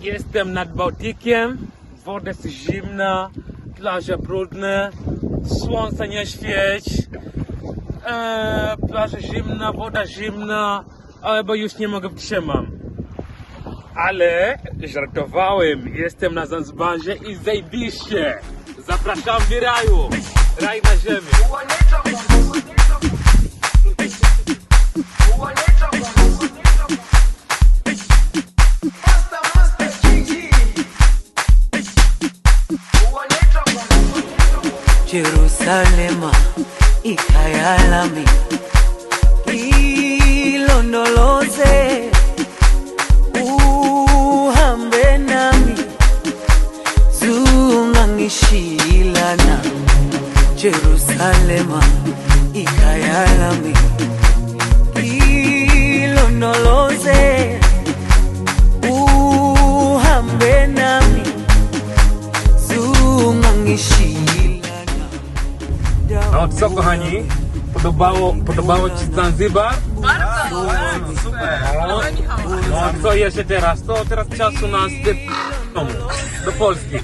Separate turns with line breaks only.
Jestem nad Bałtykiem, woda jest zimna, plaże brudne, słońce nie świeci, eee, plaża zimna, woda zimna, ale bo już nie mogę wytrzymam. Ale żartowałem, jestem na Zanzibarze i zajebiście. Zapraszam w raju, raj na ziemi.
Jerusalema ikayalami. Ilondoloze uhambe nami. Zungangishilana Jerusalema ikayalami. Ilondoloze uhambe nami. Zungangishilana
No co kochani, podobało, podobało Ci Zanzibar? Bardzo! No, no a co jeszcze teraz? To teraz czas u nas do, do Polski.